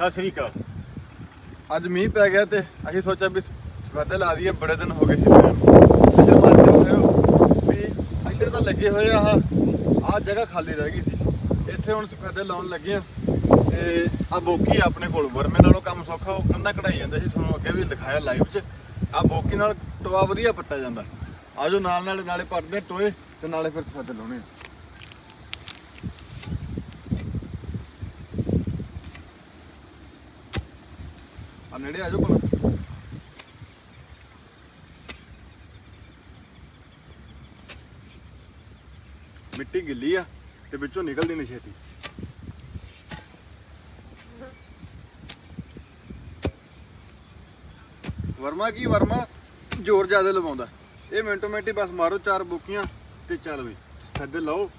ਸਤਿ ਸ੍ਰੀ ਅਕਾਲ। ਅੱਜ ਮੀਂਹ ਪੈ ਗਿਆ ਤੇ ਅਸੀਂ ਸੋਚਿਆ ਵੀ ਸਫੈਦੇ ਲਾ ਦਈਏ, ਬੜੇ ਦਿਨ ਹੋ ਗਏ ਸੀ ਇੱਧਰ ਮੰਨ ਕੇ ਵੀ ਇੱਧਰ ਤਾਂ ਲੱਗੇ ਹੋਏ ਆ, ਆਹ ਜਗ੍ਹਾ ਖਾਲੀ ਰਹਿ ਗਈ ਸੀ। ਇੱਥੇ ਹੁਣ ਸਫੈਦੇ ਲਾਉਣ ਲੱਗੇ ਆ ਤੇ ਆ ਬੋਕੀ ਆ ਆਪਣੇ ਕੋਲ, ਵਰਮੇ ਨਾਲੋਂ ਕੰਮ ਸੌਖਾ, ਉਹ ਕੰਧਾ ਕਢਾਈ ਜਾਂਦਾ ਸੀ, ਤੁਹਾਨੂੰ ਅੱਗੇ ਵੀ ਦਿਖਾਇਆ ਲਾਈਵ 'ਚ। ਆ ਬੋਕੀ ਨਾਲ ਟੋਆ ਵਧੀਆ ਪੱਟਿਆ ਜਾਂਦਾ। ਆਜੋ ਨਾਲ ਨਾਲ ਨਾਲੇ ਪੱਟਦੇ ਟੋਏ, ਤੇ ਨਾਲੇ ਫਿਰ ਸਫੈਦੇ ਲਾਉਣੇ ਆ। ਆ ਨੇੜੇ ਆਜੋ ਕੋਲ ਮਿੱਟੀ ਗਿੱਲੀ ਆ ਤੇ ਵਿੱਚੋਂ ਨਿਕਲਦੀ ਨਹੀਂ ਛੇਤੀ। ਵਰਮਾ ਕੀ ਵਰਮਾ? ਜ਼ੋਰ ਜ਼ਿਆਦਾ ਲਵਾਉਂਦਾ। ਇਹ ਮਿੰਟੋ ਮਿੰਟੀ ਬਸ ਮਾਰੋ ਚਾਰ ਬੁੱਕੀਆਂ ਤੇ ਚੱਲ ਵੀ। ਥੱਦੇ ਲਾਓ।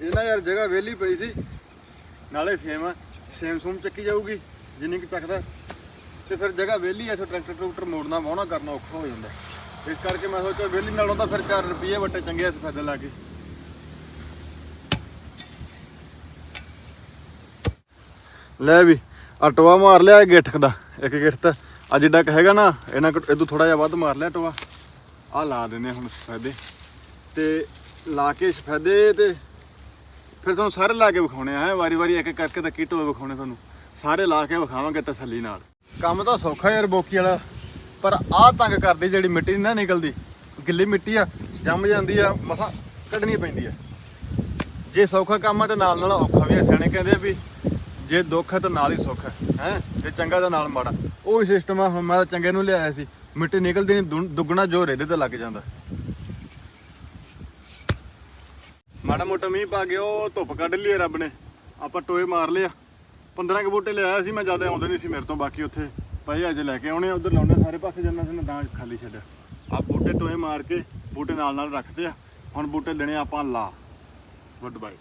ਇਹ ਨਾ ਯਾਰ ਜਗ੍ਹਾ ਵਿਹਲੀ ਪਈ ਸੀ। ਨਾਲੇ ਸੇਮ ਆ। ਸੇਮ ਸੂਮ ਚੱਕੀ ਜਾਊਗੀ, ਜਿੰਨੀ ਕਿ ਚੱਕਦਾ। ਤੇ ਫਿਰ ਜਗ੍ਹਾ ਵਿਹਲੀ ਐ ਸੋ ਟਰੈਕਟਰ ਟਰੂਕਟਰ ਮੋੜਨਾ ਵਾਹਣਾ ਕਰਨਾ ਔਖਾ ਹੋ ਜਾਂਦਾ। ਇਸ ਕਰਕੇ ਮੈਂ ਸੋਚਿਆ ਵਿਹਲੀ ਨਾਲੋਂ ਤਾਂ ਫਿਰ 4 ਰੁਪਏ ਵੱਟੇ ਚੰਗੇ ਐ ਸਫੈਦੇ ਲਾ ਕੇ। ਲੈ ਵੀ ਆ ਟੋਆ ਮਾਰ ਲਿਆ ਗਿੱਠ ਦਾ, ਇੱਕ ਗਿੱਠ ਆ ਜਿੱਡਾ ਕ ਹੈਗਾ ਨਾ, ਇਹਨਾਂ ਕੋ ਇਦੋਂ ਥੋੜਾ ਜਿਹਾ ਵੱਧ ਮਾਰ ਲਿਆ ਟੋਆ ਆ ਲਾ ਦਿੰਦੇ ਹੁਣ ਸਫੈਦੇ। ਤੇ ਲਾ ਕੇ ਸਫੈਦੇ ਤੇ ਫਿਰ ਤੁਹਾਨੂੰ ਸਾਰੇ ਲਾ ਕੇ ਵਿਖਾਉਣੇ ਆ ਵਾਰੀ ਵਾਰੀ ਇੱਕ ਇੱਕ ਕਰਕੇ ਤਾਂ ਕੀ ਟੋਏ ਵਿਖਾਉਣੇ ਤੁਹਾਨੂੰ। ਸਾਰੇ ਲਾ ਕੇ ਵਿਖਾਵਾਂਗੇ ਤਸੱਲੀ ਨਾਲ। ਕੰਮ ਤਾਂ ਸੌਖਾ ਯਾਰ ਬੋਕੀ ਵਾਲਾ, ਪਰ ਆਹ ਤੰਗ ਕਰਦੀ ਜਿਹੜੀ ਮਿੱਟੀ ਨੀ ਨਾ ਨਿਕਲਦੀ। ਗਿੱਲੀ ਮਿੱਟੀ ਆ, ਜੰਮ ਜਾਂਦੀ ਆ, ਮਸਾ ਕੱਢਣੀ ਪੈਂਦੀ ਆ ਜੇ ਸੌਖਾ ਕੰਮ ਆ ਤੇ ਨਾਲ ਨਾਲ ਔਖਾ ਵੀ ਆ। ਸਿਆਣੇ ਕਹਿੰਦੇ ਆ ਵੀ ਜੇ ਦੁੱਖ ਹੈ ਤਾਂ ਨਾਲ ਹੀ ਸੁੱਖ ਹੈ ਹੈ? ਤੇ ਚੰਗਾ ਤਾਂ ਨਾਲ ਮਾੜਾ। ਉਹ ਹੀ ਸਿਸਟਮ ਆ, ਹੁਣ ਮੈਂ ਤਾਂ ਚੰਗੇ ਨੂੰ ਲਿਆਇਆ ਸੀ। ਮਿੱਟੀ ਨਿਕਲਦੀ ਨਹੀਂ ਦੁੱਗਣਾ ਜ਼ੋਰ ਇਹਦੇ ਤੇ ਲੱਗ ਜਾਂਦਾ। ਮਾੜਾ ਮੋਟਾ ਮੀਂਹ ਪਾ ਗਿਆ ਉਹ ਧੁੱਪ ਕੱਢ ਲਈ ਹੈ ਰੱਬ ਨੇ। ਆਪਾਂ ਟੋਏ ਮਾਰ ਲਿਆ। 15 ਕੁ ਬੂਟੇ ਲਿਆਇਆ ਸੀ, ਮੈਂ ਜ਼ਿਆਦਾ ਆਉਂਦੇ ਨਹੀਂ ਸੀ ਮੇਰੇ ਤੋਂ ਬਾਕੀ ਉੱਥੇ। ਪਏ ਅੱਜ ਲੈ ਕੇ ਆਉਣੇ ਉਧਰ ਲਾਉਣੇ ਸਾਰੇ ਪਾਸੇ ਜੰਨਾ ਸੀ ਮੈਂ ਦਾਂ ਖਾਲੀ ਛੱਡਿਆ ਆ ਬੂਟੇ ਟੋਏ ਮਾਰ ਕੇ, ਬੂਟੇ ਨਾਲ ਨਾਲ ਰੱਖਦੇ ਆ। ਹੁਣ ਬੂਟੇ ਲੈਣੇ ਆਪਾਂ ਲਾ। Good bye